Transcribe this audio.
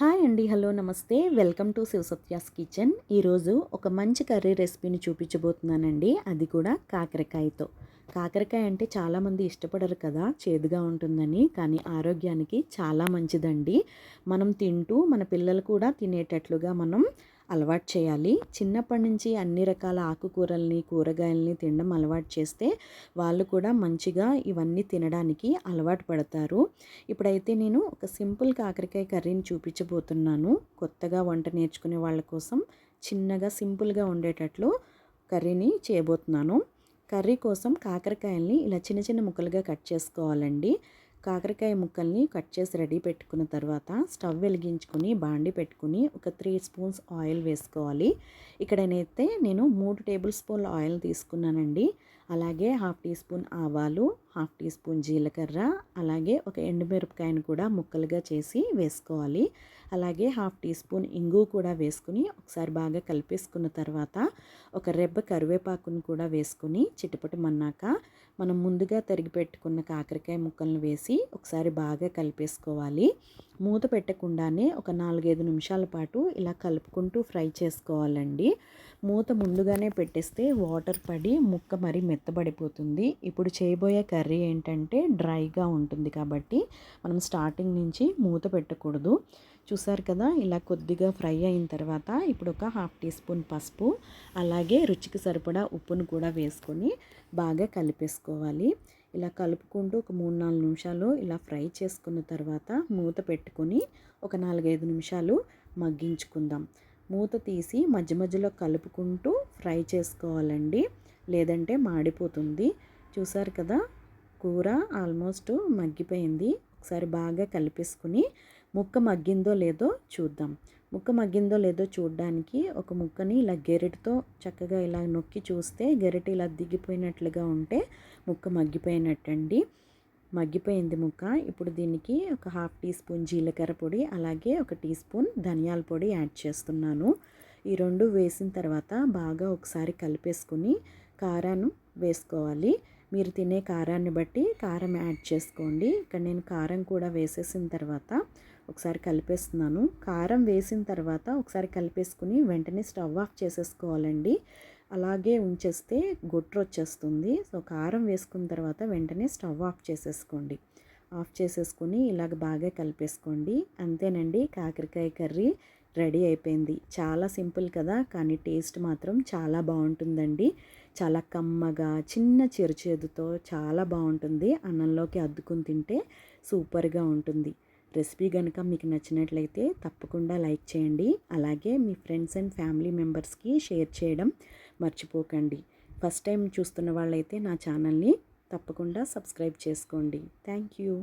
Hi అండి hello నమస్తే. Welcome to Sivasatya's kitchen. ఈరోజు ఒక మంచి కర్రీ రెసిపీని చూపించబోతున్నానండి. అది కూడా కాకరకాయతో. కాకరకాయ అంటే చాలామంది ఇష్టపడరు కదా చేదుగా ఉంటుందని కానీ ఆరోగ్యానికి చాలా మంచిదండి. మనం తింటూ మన పిల్లలు కూడా తినేటట్లుగా మనం అలవాటు చేయాలి. చిన్నప్పటి నుంచి అన్ని రకాల ఆకుకూరల్ని కూరగాయల్ని తినడం అలవాటు చేస్తే వాళ్ళు కూడా మంచిగా ఇవన్నీ తినడానికి అలవాటు పడతారు. ఇప్పుడైతే నేను ఒక సింపుల్ కాకరకాయ కర్రీని చూపించబోతున్నాను. కొత్తగా వంట నేర్చుకునే వాళ్ళ కోసం చిన్నగా సింపుల్గా ఉండేటట్లు కర్రీని చేయబోతున్నాను. కర్రీ కోసం కాకరకాయల్ని ఇలా చిన్న చిన్న ముక్కలుగా కట్ చేసుకోవాలండి. కాకరకాయ ముక్కల్ని కట్ చేసి రెడీ పెట్టుకున్న తర్వాత స్టవ్ వెలిగించుకొని బాండి పెట్టుకుని ఒక త్రీ స్పూన్స్ ఆయిల్ వేసుకోవాలి. ఇక్కడనైతే నేను మూడు టేబుల్ స్పూన్ల ఆయిల్ తీసుకున్నానండి. అలాగే హాఫ్ టీ స్పూన్ ఆవాలు హాఫ్ టీ స్పూన్ జీలకర్ర అలాగే ఒక ఎండుమిరపకాయను కూడా ముక్కలుగా చేసి వేసుకోవాలి. అలాగే హాఫ్ టీ స్పూన్ ఇంగు కూడా వేసుకుని ఒకసారి బాగా కలిపేసుకున్న తర్వాత ఒక రెబ్బ కరివేపాకును కూడా వేసుకుని చిటపటమన్నాక మనం ముందుగా తరిగి పెట్టుకున్న కాకరకాయ ముక్కలను వేసి ఒకసారి బాగా కలిపేసుకోవాలి. మూత పెట్టకుండానే ఒక నాలుగైదు నిమిషాల పాటు ఇలా కలుపుకుంటూ ఫ్రై చేసుకోవాలండి. మూత ముందుగానే పెట్టేస్తే వాటర్ పడి ముక్క మరి మెత్తబడిపోతుంది. ఇప్పుడు చేయబోయే కర్రీ ఏంటంటే డ్రైగా ఉంటుంది కాబట్టి మనం స్టార్టింగ్ నుంచి మూత పెట్టకూడదు. చూసారు కదా ఇలా కొద్దిగా ఫ్రై అయిన తర్వాత ఇప్పుడు ఒక హాఫ్ టీ స్పూన్ పసుపు అలాగే రుచికి సరిపడా ఉప్పును కూడా వేసుకొని బాగా కలిపేసుకోవాలి. ఇలా కలుపుకుంటూ ఒక మూడు నాలుగు నిమిషాలు ఇలా ఫ్రై చేసుకున్న తర్వాత మూత పెట్టుకొని ఒక నాలుగైదు నిమిషాలు మగ్గించుకుందాం. మూత తీసి మధ్య మధ్యలో కలుపుకుంటూ ఫ్రై చేసుకోవాలండి. లేదంటే మాడిపోతుంది. చూసారు కదా? కూర ఆల్మోస్ట్ మగ్గిపోయింది. ఒకసారి బాగా కలిపేసుకుని ముక్క మగ్గిందో లేదో చూద్దాం. ముక్క మగ్గిందో లేదో చూడడానికి ఒక ముక్కని ఇలా గెరెటితో చక్కగా ఇలా నొక్కి చూస్తే గెరెటి ఇలా దిగిపోయినట్లుగా ఉంటే ముక్క మగ్గిపోయినట్టండి. మగ్గిపోయింది ముక్క. ఇప్పుడు దీనికి ఒక హాఫ్ టీ స్పూన్ జీలకర్ర పొడి అలాగే ఒక టీ స్పూన్ ధనియాల పొడి యాడ్ చేస్తున్నాను. ఈ రెండు వేసిన తర్వాత బాగా ఒకసారి కలిపేసుకుని కారాన్ని వేసుకోవాలి. మీరు తినే కారాన్ని బట్టి కారం యాడ్ చేసుకోండి. ఇక్కడ నేను కారం కూడా వేసేసిన తర్వాత ఒకసారి కలిపేస్తున్నాను. కారం వేసిన తర్వాత ఒకసారి కలిపేసుకుని వెంటనే స్టవ్ ఆఫ్ చేసేసుకోవాలండి. అలాగే ఉంచేస్తే గొట్టు వచ్చేస్తుంది. సో కారం వేసుకున్న తర్వాత వెంటనే స్టవ్ ఆఫ్ చేసేసుకోండి. ఆఫ్ చేసేసుకుని ఇలాగ బాగా కలిపేసుకోండి. అంతేనండి కాకరకాయ కర్రీ రెడీ అయిపోయింది. చాలా సింపుల్ కదా కానీ టేస్ట్ మాత్రం చాలా బాగుంటుందండి. చాలా కమ్మగా చిన్న చిరుచేదుతో చాలా బాగుంటుంది. అన్నంలోకి అద్దుకుని తింటే సూపర్గా ఉంటుంది. రెసిపీ కనుక మీకు నచ్చినట్లయితే తప్పకుండా లైక్ చేయండి. అలాగే మీ ఫ్రెండ్స్ అండ్ ఫ్యామిలీ మెంబర్స్కి షేర్ చేయడం మర్చిపోకండి. ఫస్ట్ టైం చూస్తున్న వాళ్ళైతే నా ఛానల్ని తప్పకుండా సబ్స్క్రైబ్ చేసుకోండి. Thank you.